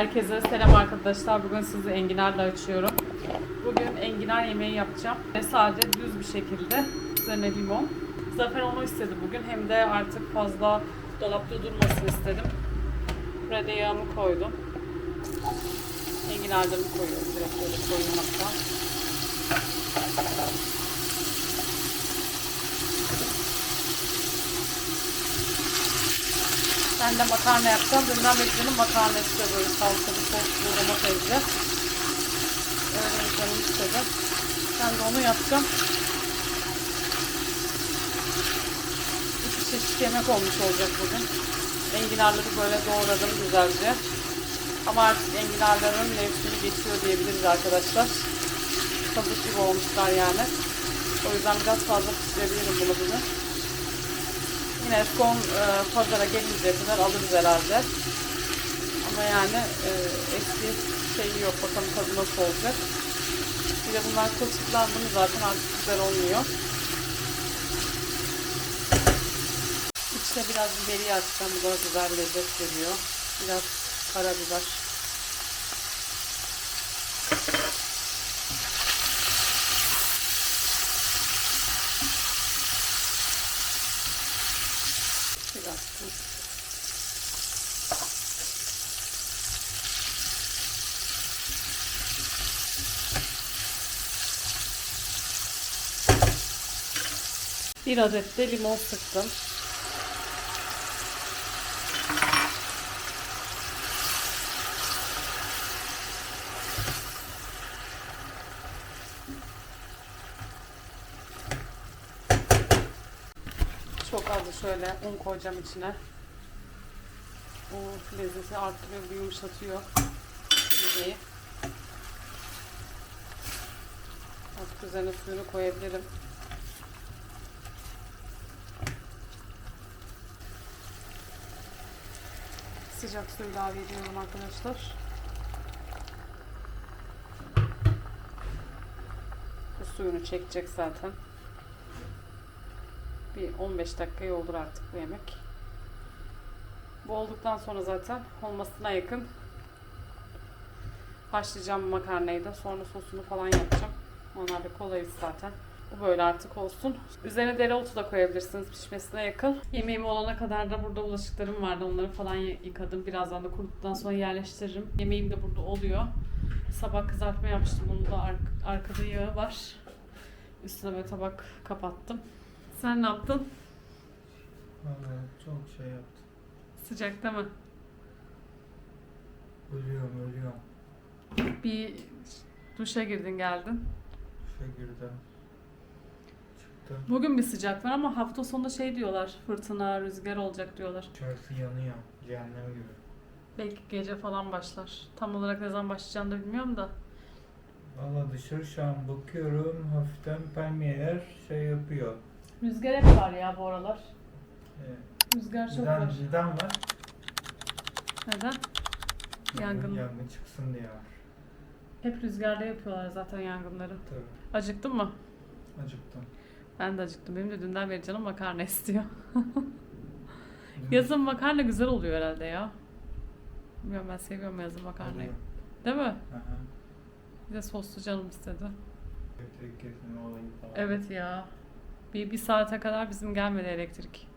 Herkese selam arkadaşlar. Bugün sizi enginarla açıyorum. Bugün enginar yemeği yapacağım. Ve sade düz bir şekilde üzerine limon. Zafer onu istedi bugün. Hem de artık fazla dolapta durmasını istedim. Buraya da yağımı koydum. Enginarlarımı koyuyorum. Direkt böyle koyayım Ben de makarna yapacağım. Dünden bekledim makarna istiyor böyle salçalı soslu domatesli. Öyle canım istedi. Ben de onu yapacağım. İki çeşit yemek olmuş olacak bugün. Enginarları böyle doğradım güzelce. Ama artık enginarların mevsimi geçiyor diyebiliriz arkadaşlar. Kabuk gibi olmuşlar yani. O yüzden biraz fazla pişirebilirim bunu bugün. Yine son e, pazara gelinceye kadar alırız herhalde. Ama yani e, eski şeyi yok. Bakalım tadı nasıl olacak. Bir de bunlar kılçıklandı mı zaten artık güzel olmuyor. İçine biraz biberi atacağım. Bu da güzel lezzet veriyor. Biraz karabiber. Biraz tuz. Bir adet de limon sıktım. Çok az şöyle un koyacağım içine. O lezzeti arttırıyor, bir yumuşatıyor yemeği. Artık üzerine suyunu koyabilirim. Sıcak suyu ilave ediyorum arkadaşlar. Bu suyunu çekecek zaten. Bir 15 dakika olur artık bu yemek. Bu olduktan sonra zaten olmasına yakın haşlayacağım makarnayı da. Sonra sosunu falan yapacağım. Onlar da kolayız zaten. Bu böyle artık olsun. Üzerine dereotu da koyabilirsiniz pişmesine yakın. Yemeğim olana kadar da burada bulaşıklarım vardı. Onları falan yıkadım. Birazdan da kuruduktan sonra yerleştiririm. Yemeğim de burada oluyor. Sabah kızartma yapmıştım. Bunun da ar- arkada yağı var. Üstüne böyle tabak kapattım. Sen ne yaptın? Vallahi çok şey yaptım. Sıcakta mı? Ölüyorum ölüyorum. Bir duşa girdin geldin. Duşa girdim. Bugün bir sıcak var ama hafta sonunda şey diyorlar. Fırtına, rüzgar olacak diyorlar. Dışarısı yanıyor. Cehennem gibi. Belki gece falan başlar. Tam olarak ne zaman başlayacağını da bilmiyorum da. Valla dışarı şu an bakıyorum. Hafiften palmiyeler şey yapıyor. Rüzgar hep var ya bu aralar. Evet. Rüzgar çok Neden, var. neden var? Neden? Yangın. Yangın çıksın diye var. Hep rüzgarda yapıyorlar zaten yangınları. Tabii. Acıktın mı? Acıktım. Ben de acıktım. Benim de dünden beri canım makarna istiyor. Yazın makarna güzel oluyor herhalde ya. Bilmiyorum ben seviyorum yazın makarnayı. Değil mi? Bir de soslu canım istedi. Evet ya. Bir, bir saate kadar bizim gelmedi elektrik.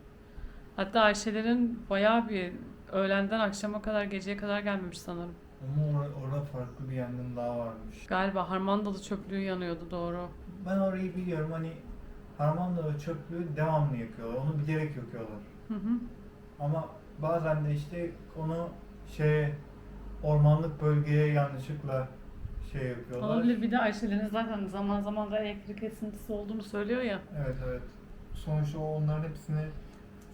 Hatta Ayşelerin bayağı bir öğlenden akşama kadar geceye kadar gelmemiş sanırım. Ama orada, orada farklı bir yangın daha varmış. Galiba Harmandalı çöplüğü yanıyordu doğru. Ben orayı biliyorum hani Harmandalı çöplüğü devamlı yakıyorlar. Onu bilerek yakıyorlar. Hı hı. Ama bazen de işte onu şey ormanlık bölgeye yanlışlıkla şey yapıyorlar. Olabilir bir de Ayşelerin zaten zaman zaman da elektrik kesintisi olduğunu söylüyor ya. Evet evet. Sonuçta o onların hepsini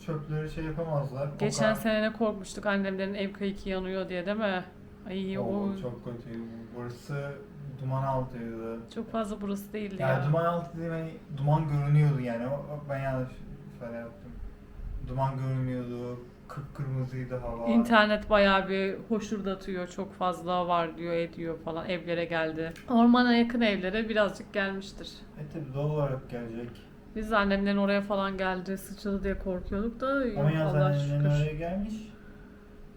çöpleri şey yapamazlar. O Geçen kadar- sene ne korkmuştuk annemlerin ev kayıkı yanıyor diye değil mi? Ay o Oo, çok kötü. Burası duman altıydı. çok fazla burası değildi Yani ya. duman altı dediğim hani duman görünüyordu yani. O- o- Ben yanlış ifade yaptım. Duman görünüyordu. Kıpkırmızıydı hava. İnternet bayağı bir hoşurdatıyor. Çok fazla var diyor, ediyor falan. Evlere geldi. Ormana yakın evlere birazcık gelmiştir. E tabi doğal olarak gelecek. Biz de annemlerin oraya falan geldi, sıçradı diye korkuyorduk da yok Ama yaz Allah'a şükür. oraya gelmiş.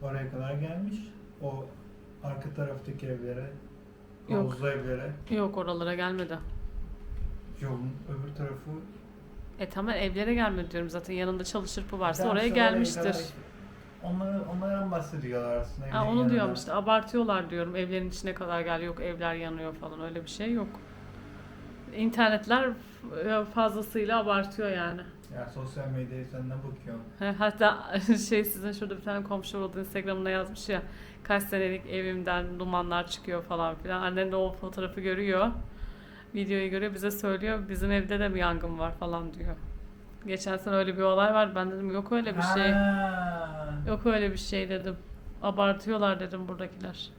Oraya kadar gelmiş. O Arka taraftaki evlere, Yok. havuzlu evlere, Yok oralara gelmedi. yolun öbür tarafı. E tamam evlere gelmedi diyorum zaten yanında çalı çırpı varsa oraya gelmiştir. Onları, onlardan bahsediyorlar aslında. Ha, evlerin onu diyorum yanına. işte abartıyorlar diyorum evlerin içine kadar gel yok evler yanıyor falan öyle bir şey yok. İnternetler e, fazlasıyla abartıyor yani. Ya sosyal medyaya senden bakıyorum. He, Hatta şey sizin şurada bir tane komşu oldu Instagram'da yazmış ya kaç senelik evimden dumanlar çıkıyor falan filan. Annen de o fotoğrafı görüyor. Videoyu görüyor bize söylüyor bizim evde de bir yangın var falan diyor. Geçen sene öyle bir olay var ben dedim yok öyle bir şey. Ha. Yok öyle bir şey dedim. Abartıyorlar dedim buradakiler.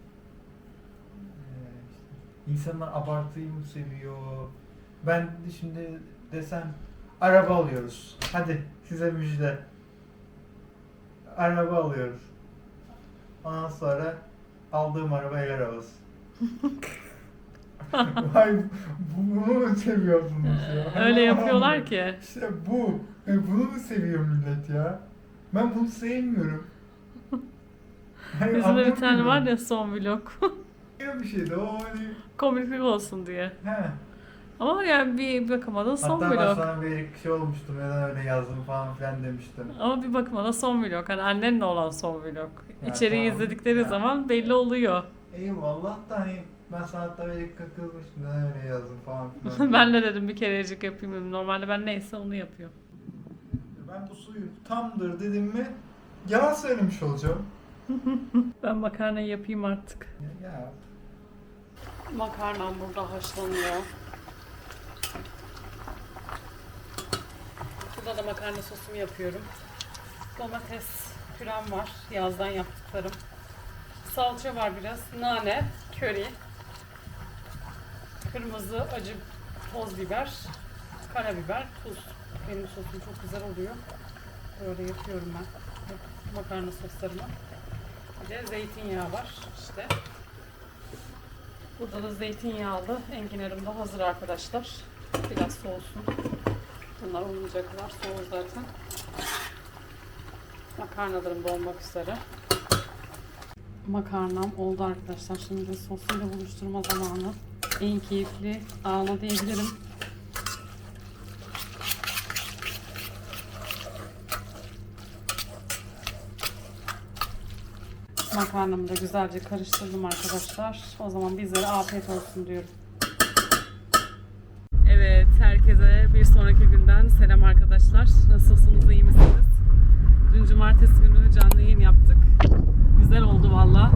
İnsanlar abartıyı mı seviyor? Ben şimdi desem araba alıyoruz. Hadi size müjde. Araba alıyoruz. Ondan sonra aldığım araba el arabası. Vay bu- bunu mu seviyorsunuz ya? Öyle yapıyorlar ki. İşte bu. E, bunu mu seviyor millet ya? Ben bunu sevmiyorum. Yani Bizim de bir tane var ya son vlog. Bir şeydi o hani. Komiklik olsun diye. He. Ama yani bir bakıma da son Hatta ben vlog. sana bir şey olmuştum neden öyle yazdım falan filan demiştim. Ama bir bakıma da son vlog. Hani annenle olan son vlog. Ya İçeriği tamam. izledikleri Ya. zaman belli oluyor. Eyvallah da hani ben sana hatta bir dakika kızmıştım neden öyle yazdım falan filan. ben de dedim bir kerecik yapayım dedim. Normalde ben neyse onu yapıyorum. Ben bu suyu tamdır dedim mi yalan söylemiş olacağım. Ben makarnayı yapayım artık. Ya, ya Makarnam burada haşlanıyor. Burada da makarna sosumu yapıyorum. Domates pürem var. Yazdan yaptıklarım. Salça var biraz. Nane, köri. Kırmızı acı toz biber. Karabiber, tuz. Benim sosum çok güzel oluyor. Böyle yapıyorum ben. Makarna soslarımı. Bir de zeytinyağı var işte. Burada da zeytinyağlı enginarım da hazır arkadaşlar. Biraz soğusun. Bunlar olmayacaklar. Soğur zaten. Makarnalarım da olmak üzere. Makarnam oldu arkadaşlar. Şimdi sosuyla buluşturma zamanı. En keyifli anı diyebilirim. Makarnamı da güzelce karıştırdım arkadaşlar. O zaman bizlere afiyet olsun diyorum. Evet, herkese bir günden selam arkadaşlar. Nasılsınız, iyi misiniz? Dün cumartesi günü canlı yayın yaptık. Güzel oldu valla.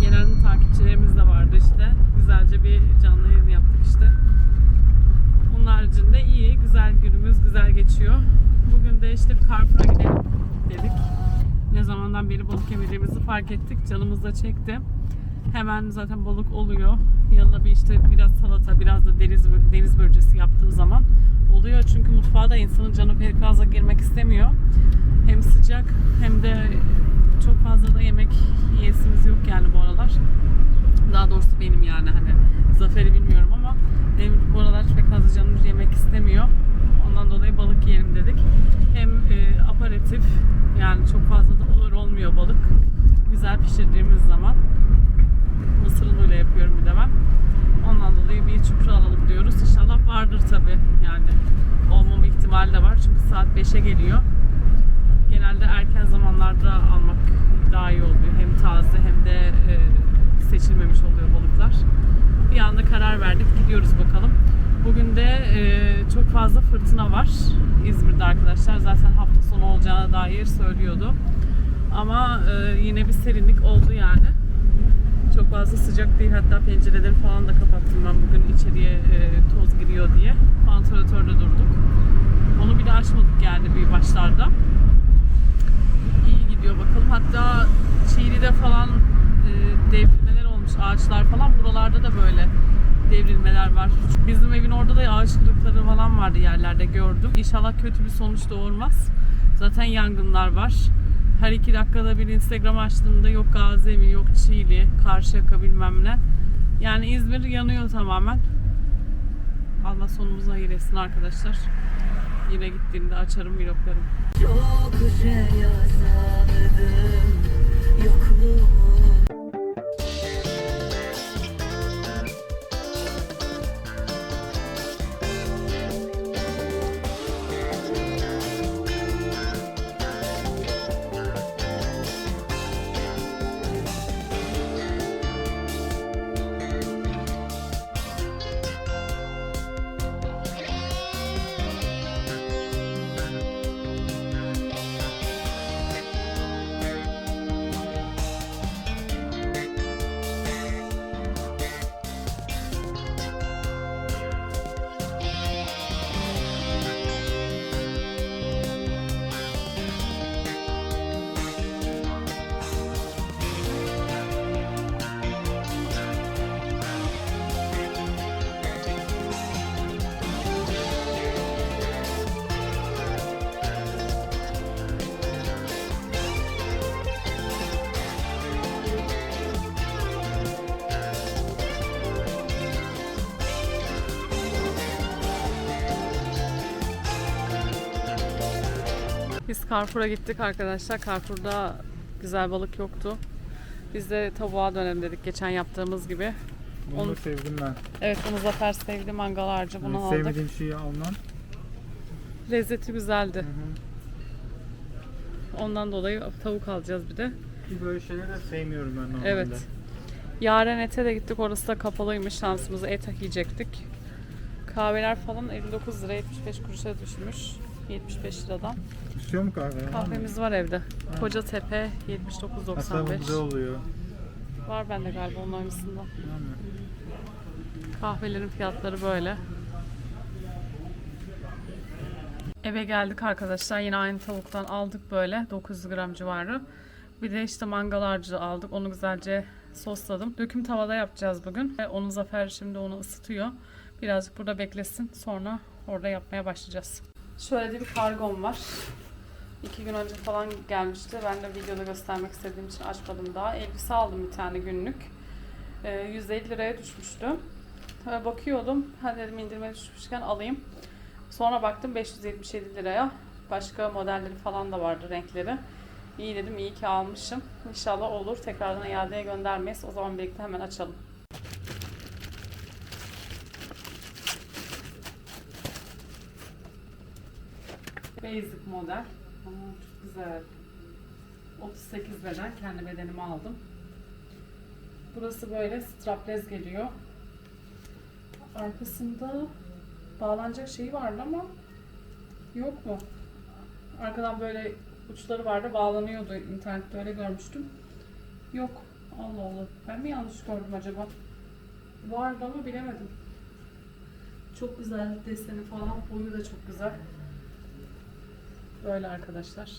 Gelen takipçilerimiz de vardı işte. Güzelce bir canlı yayın yaptık işte. Onun haricinde iyi, güzel günümüz güzel geçiyor. Bugün de işte bir Carrefour'a gidelim dedik. Ne zamandan beri balık yemediğimizi fark ettik. Canımız da çekti. Hemen zaten balık oluyor. Yanına bir işte biraz salata, biraz da deniz, deniz börülcesi yaptığım zaman oluyor. Çünkü mutfağa da insanın canı pek fazla girmek istemiyor. Hem sıcak hem de çok fazla da yemek yiyesimiz yok yani bu aralar. Daha doğrusu benim yani hani Zafer'i bilmiyorum ama benim bu aralar pek fazla canım yemek istemiyor. Ondan dolayı balık yiyelim dedik. Hem e, aparatif yani çok fazla da ağır olmuyor balık. Güzel pişirdiğimiz zaman. Mısır unuyla yapıyorum bir de. Ondan dolayı bir çupra alalım diyoruz. İnşallah vardır tabi yani. Olmama ihtimali de var çünkü saat 5'e geliyor. Genelde erken zamanlarda almak daha iyi oluyor. Hem taze hem de e, seçilmemiş oluyor balıklar. Bir anda karar verdik. Gidiyoruz bakalım. Bugün de e, çok fazla fırtına var İzmir'de arkadaşlar. Zaten hafta sonu olacağına dair söylüyordu. Ama e, yine bir serinlik oldu yani. Çok fazla sıcak değil. Hatta pencereleri falan da kapattım ben bugün içeriye e, toz giriyor diye. Vantilatörde durduk. Onu bile açmadık yani bir başlarda. İyi gidiyor bakalım. Hatta Çiğli'de falan e, devrilmeler olmuş ağaçlar falan. Buralarda da böyle devrilmeler var. Bizim evin orada da ağaç kırıkları falan vardı yerlerde gördüm. İnşallah kötü bir sonuç doğurmaz. Zaten yangınlar var. Her iki dakikada bir Instagram açtığımda yok Gazi yok Çiğli, Karşıyaka bilmem ne. Yani İzmir yanıyor tamamen. Allah sonumuzu hayır etsin arkadaşlar. Yine gittiğimde açarım vloglarımı. Çok şey yazamadım Yokluğunu Carrefour'a gittik arkadaşlar. Carrefour'da güzel balık yoktu. Biz de tavuğa dönelim dedik geçen yaptığımız gibi. Bunu Onu- sevdim ben. Evet bunu Zafer sevdi mangal harcı bunu Yani aldık. sevmediğim şeyi almam. Lezzeti güzeldi. Hı hı. Ondan dolayı tavuk alacağız bir de. Ki böyle şeyleri de sevmiyorum ben normalde. Evet. Yaren ete de gittik. Orası da kapalıymış. Şansımıza et yiyecektik. Kahveler falan 59 lira 75 kuruşa düşmüş. 75 liradan. İstiyor mu kahve? Kahvemiz var evde. Koca Tepe Aslında bu 79.95. güzel oluyor. Var bende galiba onun aynısından. Yani. Kahvelerin fiyatları böyle. Eve geldik arkadaşlar. Yine aynı tavuktan aldık böyle 900 gram civarı. Bir de işte mangal harcı aldık. Onu güzelce sosladım. Döküm tavada yapacağız bugün. Ve Onu Zafer şimdi onu ısıtıyor. Birazcık burada beklesin. Sonra orada yapmaya başlayacağız. Şöyle de bir kargom var. İki gün önce falan gelmişti. Ben de videoda göstermek istediğim için açmadım daha. Elbise aldım bir tane günlük. Ee, 150 liraya düşmüştü. Tabii bakıyordum. Hadi dedim indirmeye düşmüşken alayım. Sonra baktım 577 liraya. Başka modelleri falan da vardı renkleri. İyi dedim iyi ki almışım. İnşallah olur. Tekrardan iadeye göndermeyiz. O zaman birlikte hemen açalım. Basic model. Aa, çok güzel. 38 beden. Kendi bedenimi aldım. Burası böyle strapless geliyor. Arkasında bağlanacak şeyi vardı ama yok mu? Arkadan böyle uçları vardı bağlanıyordu internette öyle görmüştüm. Yok. Allah Allah. Ben mi yanlış gördüm acaba? Vardı ama bilemedim. Çok güzel deseni falan. Boyu da çok güzel. Böyle arkadaşlar.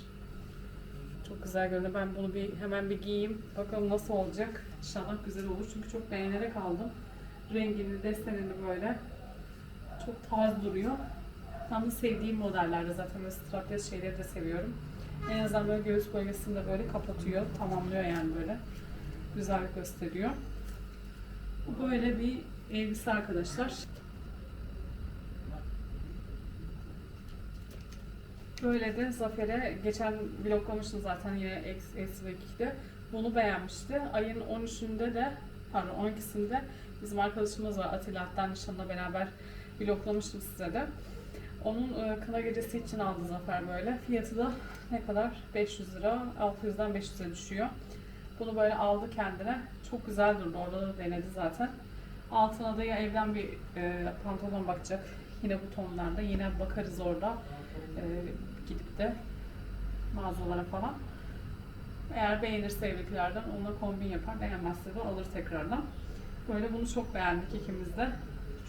Çok güzel görünüyor. Ben bunu bir hemen bir giyeyim. Bakalım nasıl olacak. İnşallah güzel olur. Çünkü çok beğenerek aldım. Rengini, desenini böyle. Çok tarz duruyor. Tam da sevdiğim modellerde zaten böyle strapless şeyleri de seviyorum. En azından böyle göğüs bölgesini de böyle kapatıyor. Tamamlıyor yani böyle. Güzel gösteriyor. Bu böyle bir elbise arkadaşlar. Böyle de Zafer'e geçen vloglamıştım zaten yine X, S ve 2'de. Bunu beğenmişti. Ayın 13'ünde de pardon 12'sinde bizim arkadaşımız var Atilla Attan Nişan'la beraber vloglamıştım size de. Onun e, kına gecesi için aldı Zafer böyle. Fiyatı da ne kadar? 500 lira. 600'den 500'e düşüyor. Bunu böyle aldı kendine. Çok güzel durdu. Orada da denedi zaten. Altına da ya evden bir e, pantolon bakacak. Yine bu tonlarda. Yine bakarız orada. E, gidip de mağazalara falan. Eğer beğenirse evdekilerden onunla kombin yapar. Beğenmezse de alır tekrardan. Böyle bunu çok beğendik ikimiz de.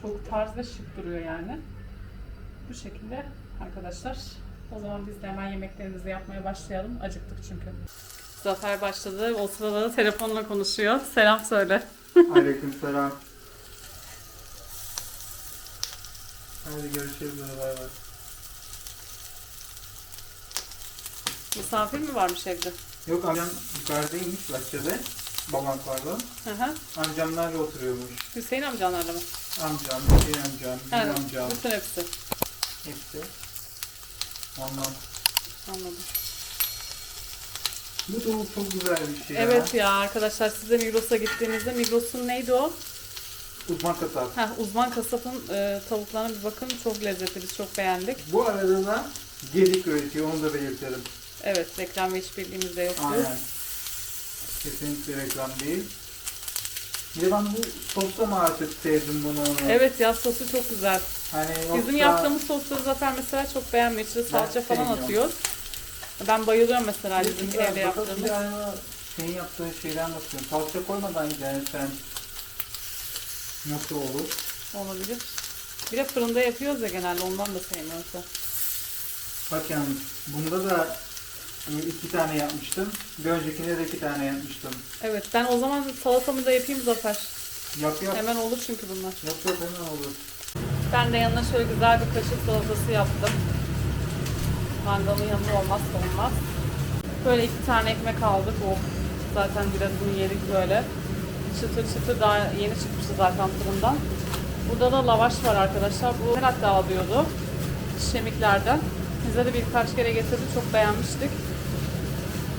Çok tarz ve şık duruyor yani. Bu şekilde arkadaşlar. O zaman biz de hemen yemeklerimizi yapmaya başlayalım. Acıktık çünkü. Zafer başladı. O sırada da telefonla konuşuyor. Selam söyle. Aleyküm selam. Hadi görüşürüz. Bay bay. Misafir mi varmış evde? Yok amcam yukarıdaymış bahçede. Pardon. Hı hı. Amcamlarla oturuyormuş. Hüseyin amcanlarla mı? Amcam, Hüseyin amcam, Gül Evet. amcam. Bütün hepsi. Hepsi. Ondan. Anladım. Bu da çok güzel bir şey Evet ya. ya arkadaşlar siz de Migros'a gittiğinizde Migros'un neydi o? Uzman kasap. Heh, uzman kasapın e, tavuklarına bir bakın. Çok lezzetli. Biz çok beğendik. Bu arada da gedik üretiyor onu da belirtelim. Evet reklam ve işbirliğimiz de yoktu. Aynen. Kesinlikle reklam değil. Bir de ben bu sosta mı artık sevdim bunu. Evet ya sosu çok güzel. Hani yoksa... Bizim yaptığımız sosları Zafer mesela çok beğenmiyor. İçine salça falan sevmiyorum. atıyor. Ben bayılıyorum mesela bizim de evde yaptığımız. Bir aynı senin yaptığın şeyden bakıyorum. Salça koymadan gidersen nasıl olur? Olabilir. Bir de fırında yapıyoruz ya genelde ondan da sevmiyorum. Bak yalnız bunda da iki tane yapmıştım. Bir öncekinde de iki tane yapmıştım. Evet ben o zaman salatamı da yapayım Zafer. Yap yap. Hemen olur çünkü bunlar. Yap yap hemen olur. Ben de yanına şöyle güzel bir kaşık salatası yaptım. Mangalın yanında olmazsa olmaz. Böyle iki tane ekmek aldık. Of. Zaten birazını yedik böyle. Çıtır çıtır daha yeni çıkmıştı zaten fırından. Burada da lavaş var arkadaşlar. Bu herhalde alıyordu. Şemiklerden. Bize de birkaç kere getirdi. Çok beğenmiştik.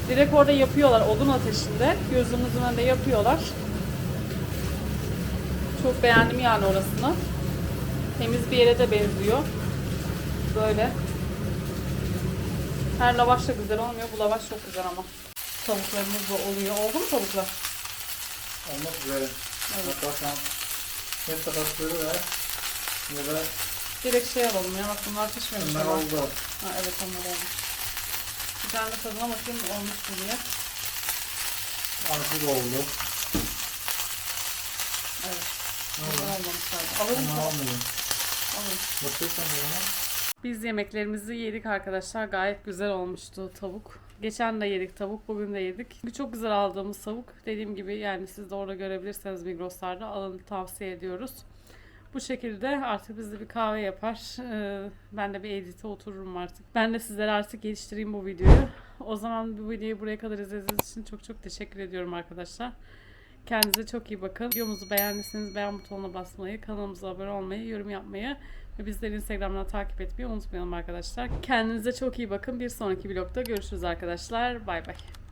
Direkt orada yapıyorlar odun ateşinde. Gözümüzün önünde yapıyorlar. Çok beğendim yani orasını. Temiz bir yere de benziyor. Böyle. Her lavaş da güzel olmuyor. Bu lavaş çok güzel ama. Tavuklarımız da oluyor. Oldu mu tavuklar? Olmak üzere. Evet. Sen ne tabakları ver ya da Direkt şey alalım ya. Bak bunlar pişmemiş bunlar oldu. Ha, evet onlar olmuş. De tadına bakayım olmuş mu diye. Artık oldu. Evet. Oldu? olmamış galiba. Alalım mı? Alalım. Bakıyorsan bana. Biz yemeklerimizi yedik arkadaşlar. Gayet güzel olmuştu tavuk. Geçen de yedik tavuk, bugün de yedik. Bu çok güzel aldığımız tavuk. Dediğim gibi yani siz de orada görebilirseniz Migros'larda alın tavsiye ediyoruz. Bu şekilde artık biz de bir kahve yapar. Ee, ben de bir edite otururum artık. Ben de sizlere artık geliştireyim bu videoyu. O zaman bu videoyu buraya kadar izlediğiniz için çok çok teşekkür ediyorum arkadaşlar. Kendinize çok iyi bakın. Videomuzu beğendiyseniz beğen butonuna basmayı, kanalımıza abone olmayı, yorum yapmayı ve bizleri Instagram'dan takip etmeyi unutmayalım arkadaşlar. Kendinize çok iyi bakın. Bir sonraki vlogda görüşürüz arkadaşlar. Bay bay.